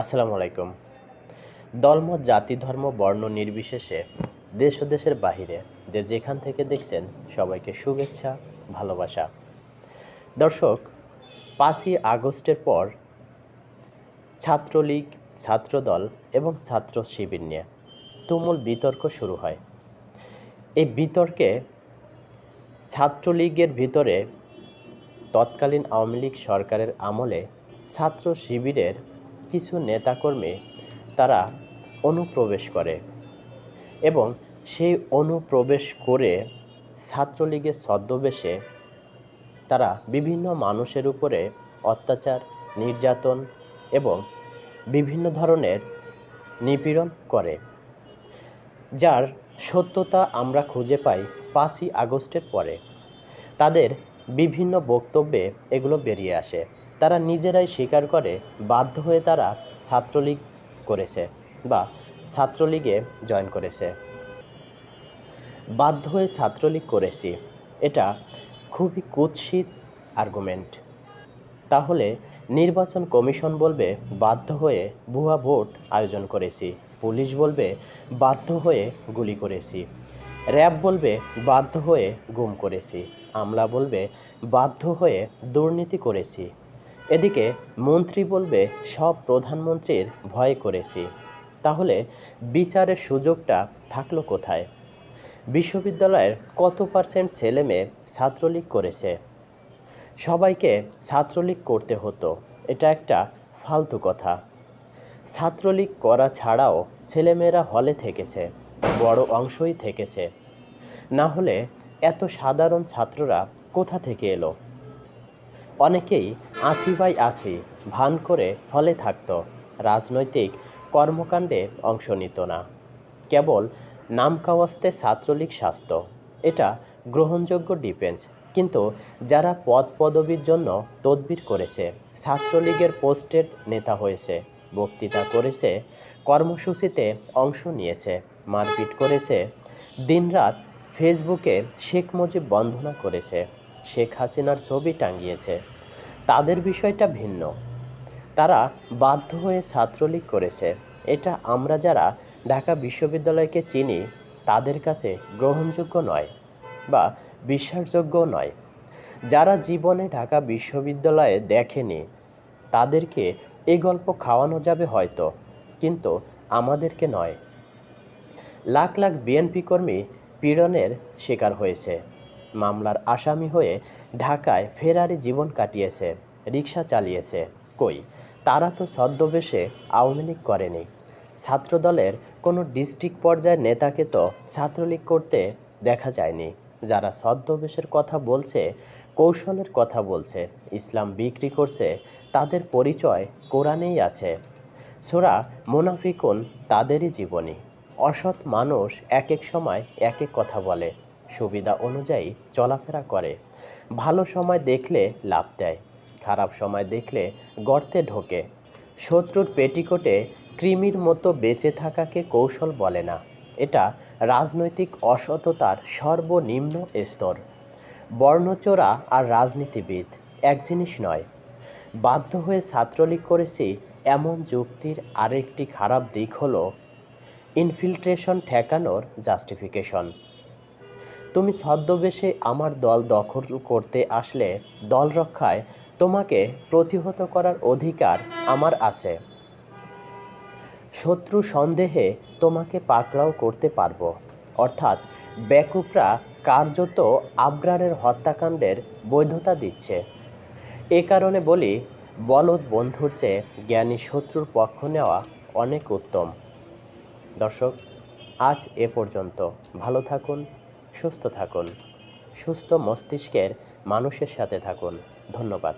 আসসালামু আলাইকুম। দলমত, জাতি, ধর্ম, বর্ণ নির্বিশেষে, দেশ ও দেশের বাহিরে যে যেখান থেকে দেখছেন সবাইকে শুভেচ্ছা, ভালোবাসা। দর্শক, পাঁচই আগস্টের পর ছাত্রলীগ, ছাত্রদল এবং ছাত্র শিবির নিয়ে তুমুল বিতর্ক শুরু হয়। এই বিতর্কে ছাত্রলীগের ভিতরে তৎকালীন আওয়ামী লীগ সরকারের আমলে ছাত্র শিবিরের কিছু নেতাকর্মী তারা অনুপ্রবেশ করে এবং সেই অনুপ্রবেশ করে ছাত্রলীগের ছদ্মবেশে তারা বিভিন্ন মানুষের উপরে অত্যাচার, নির্যাতন এবং বিভিন্ন ধরনের নিপীড়ন করে, যার সত্যতা আমরা খুঁজে পাই পাঁচই আগস্টের পরে। তাদের বিভিন্ন বক্তব্যে এগুলো বেরিয়ে আসে। তারা নিজেরাই স্বীকার করে বাধ্য হয়ে তারা ছাত্রলীগ করেছে বা ছাত্রলীগে জয়েন করেছে। বাধ্য হয়ে ছাত্রলীগ করেছি। এটা খুবই কুৎসিত আর্গুমেন্ট তাহলে নির্বাচন কমিশন বলবে, বাধ্য হয়ে ভুয়া ভোট আয়োজন করেছি। পুলিশ বলবে, বাধ্য হয়ে গুলি করেছি। র্যাব বলবে, বাধ্য হয়ে গুম করেছি। আমলা বলবে, বাধ্য হয়ে দুর্নীতি করেছি। এদিকে মন্ত্রী বলবে, সব প্রধানমন্ত্রীর ভয় করেছি। তাহলে বিচারের সুযোগটা থাকল কোথায়? বিশ্ববিদ্যালয়ের কত পার্সেন্ট ছেলে মেয়ে ছাত্রলীগ করেছে? সবাইকে ছাত্রলীগ করতে হতো, এটা একটা ফালতু কথা। ছাত্রলীগ করা ছাড়াও ছেলেমেয়েরা হলে থেকেছে, বড় অংশই থেকেছে। না হলে এত সাধারণ ছাত্ররা কোথা থেকে এলো? অনেকেই আশি বাই আশি ভান করে হলে থাকতো। রাজনৈতিক কর্মকাণ্ডে অংশ নিত না। কেবল নামকাওয়াস্তে ছাত্রলীগ স্বাস্থ্য এটা গ্রহণযোগ্য ডিফেন্স। কিন্তু যারা পদ পদবীর জন্য তদবির করেছে, ছাত্রলীগের পোস্টেড নেতা হয়েছে, বক্তৃতা করেছে, কর্মসূচিতে অংশ নিয়েছে, মারপিট করেছে, দিনরাত ফেসবুকে শেখ মুজিব বন্দনা করেছে শেখ হাসিনার ছবি টাঙিয়েছে। তাদের বিষয়টা ভিন্ন। তারা বাধ্য হয়ে ছাত্রলীগ করেছে। এটা আমরা যারা ঢাকা বিশ্ববিদ্যালয়কে চিনি, তাদের কাছে গ্রহণযোগ্য নয় বা বিশ্বাসযোগ্য নয়। যারা জীবনে ঢাকা বিশ্ববিদ্যালয়ে দেখেনি, তাদেরকে এই গল্প খাওয়ানো যাবে হয়তো, কিন্তু আমাদেরকে নয়। লাখ লাখ বিএনপি কর্মী পীড়নের শিকার হয়েছে। মামলার আসামি হয়ে ঢাকায় ফেরারি জীবন কাটিয়েছে রিক্সা চালিয়েছে। কই? তারা তো ছদ্মবেশে আওয়ামী লীগ করেনি। ছাত্রদলের কোনো ডিস্ট্রিক্ট পর্যায়ের নেতাকে তো ছাত্রলীগ করতে দেখা যায়নি। যারা ছদ্মবেশের কথা বলছে, কৌশলের কথা বলছে, ইসলাম বিক্রি করছে, তাদের পরিচয় কোরআনেই আছে। সোরা মুনাফিকুন তাদেরই জীবনী। অসৎ মানুষ এক এক সময় এক এক কথা বলে। সুবিধা অনুযায়ী চলাফেরা করে। ভালো সময় দেখলে লাভ দেয়, খারাপ সময় দেখলে গর্তে ঢোকে। শত্রুর পেটিকোটে কৃমির মতো বেঁচে থাকাকে কৌশল বলে না। এটা রাজনৈতিক অসততার সর্বনিম্ন স্তর। বর্ণচোরা আর রাজনীতিবিদ এক জিনিস নয়। বাধ্য হয়ে ছাত্রলীগ করেছি, এমন যুক্তির আরেকটি খারাপ দিক হলো ইনফিল্ট্রেশন ঠেকানোর জাস্টিফিকেশন। তুমি ছদ্মবেশে আমার দল দখল করতে আসলে দল রক্ষায় তোমাকে প্রতিহত করার অধিকার আমার আছে। শত্রু সন্দেহে তোমাকে পাকড়াও করতে পারব। অর্থাৎ বেকুপরা কার্যত আবরারের হত্যাকাণ্ডের বৈধতা দিচ্ছে। এ কারণে বলি, বলদ বন্ধুর চেয়ে জ্ঞানী শত্রুর পক্ষ নেওয়া অনেক উত্তম। দর্শক, আজ এ পর্যন্ত। ভালো থাকুন সুস্থ থাকুন। সুস্থ মস্তিষ্কের মানুষের সাথে থাকুন। ধন্যবাদ।